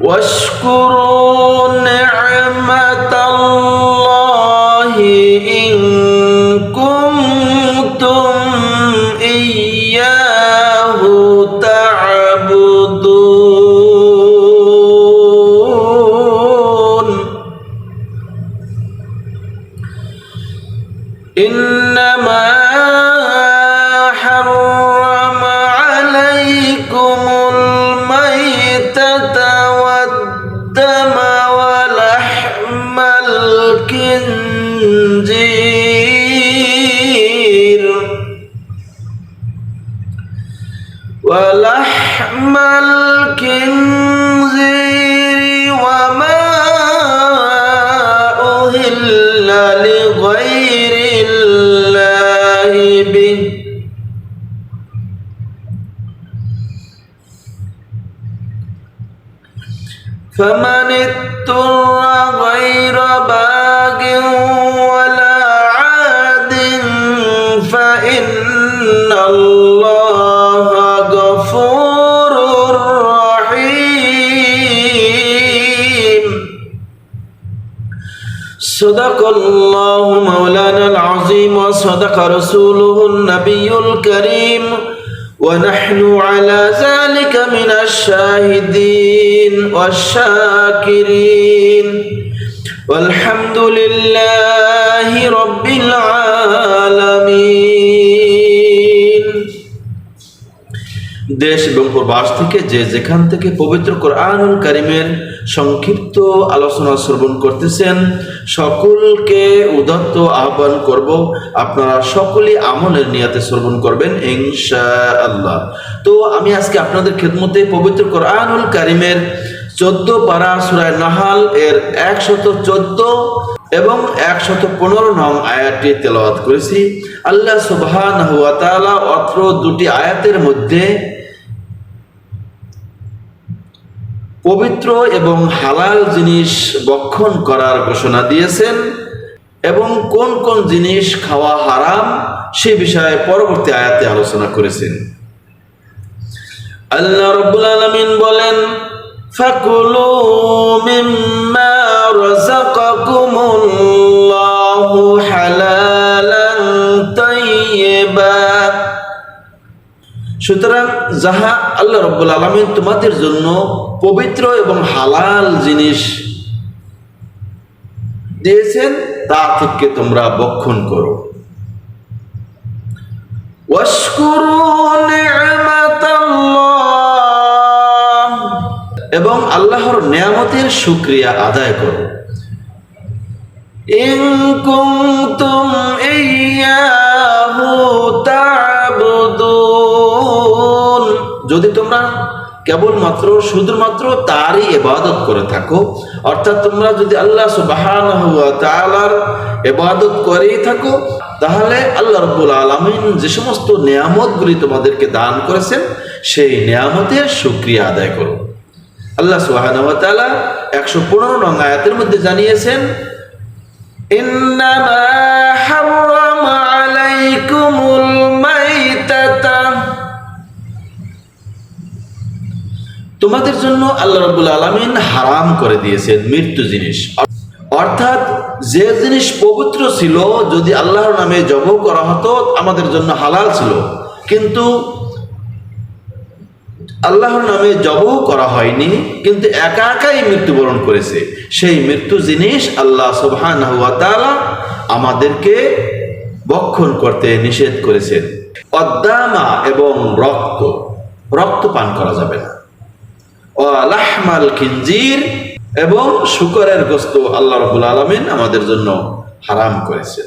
واشكروا نعمة الله إن ولحم الخنزير وما أهل لغير الله به. فمن اضطر غير باغ صدق الله مولانا العظيم وصدق رسوله النبي الكريم ونحن على ذلك من الشاهدين والشاكرين والحمد لله رب العالمين দেশ এবং প্রবাস থেকে যে যেখান থেকে পবিত্র কোরআনুল কারিমের সংক্ষিপ্ত আলোচনা শ্রবণ করতেছেন। সকলকে উদত্ত আহ্বান করব, আপনারা সকলেই আমলের নিয়াতে শ্রবণ করবেন ইনশা আল্লাহ তো আমি আজকে আপনাদের খেদমতে পবিত্র কোরআনুল কারিমের চোদ্দ পারা সুরায় নাহাল এর একশত চোদ্দ এবং একশত পনেরো নং আয়াতটি তেলাওয়াত করেছি। আল্লাহ তাআলা অত্র দুটি আয়াতের মধ্যে পবিত্র এবং হালাল জিনিস বক্ষণ করার ঘোষণা দিয়েছেন এবং কোন কোন জিনিস খাওয়া হারাম সে বিষয়ে পরবর্তী আয়াতে আলোচনা করেছেন। আল্লাহ রব্বুল আলমিন বলেন, ফাকুলু মিম্মা রাযাকাকুমুল্লাহু সুতরাং যাহা আল্লাহ রব্বুল আলমিন তোমাদের জন্য পবিত্র এবং হালাল জিনিস দিয়েছেন, তা থেকে তোমরা বক্ষণ করো। এবং আল্লাহর নেয়ামতের শুকরিয়া আদায় করো। ইন কুনতুম ইয়্যাহু যদি তোমরা কেবলমাত্র, শুধুমাত্র তারই এবাদত করে থাকো, অর্থাৎ তোমরা যদি আল্লাহ সুবাহান এবাদত করেই থাকো, তাহলে আল্লাহ রবুল আলমিন যে সমস্ত নিয়ামতগুলি তোমাদেরকে দান করেছেন, সেই নিয়ামতের সুক্রিয়া আদায় করো। আল্লাহ সুবাহান একশো পনেরো নং আয়াতের মধ্যে জানিয়েছেন ইন্না তোমাদের জন্য আল্লাহ রাব্বুল আলামিন হারাম করে দিয়েছেন মৃত্যু জিনিস। অর্থাৎ যে জিনিস পবিত্র ছিল, যদি আল্লাহর নামে জব করা হতো, আমাদের জন্য হালাল ছিল। কিন্তু আল্লাহর নামে জবও করা হয়নি, কিন্তু একা একাই মৃত্যুবরণ করেছে। সেই মৃত্যু জিনিস আল্লাহ সুবহান আমাদেরকে বক্ষণ করতে নিষেধ করেছেন। অদ্দামা এবং রক্ত রক্ত পান করা যাবে না। এবং শুকরের গোস্ত আল্লাহ রবুল আলমিন আমাদের জন্য হারাম করেছেন।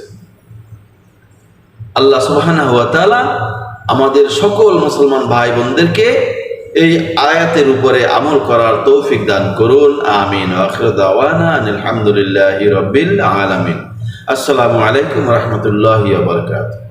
আল্লাহ তাআলা আমাদের সকল মুসলমান ভাই বোনদেরকে এই আয়াতের উপরে আমল করার তৌফিক দান করুন। আমিন। আলহামদুলিল্লাহি রাব্বিল আলামিন। আসসালামু আলাইকুম রহমতুল্লাহি বারাকাতুহু।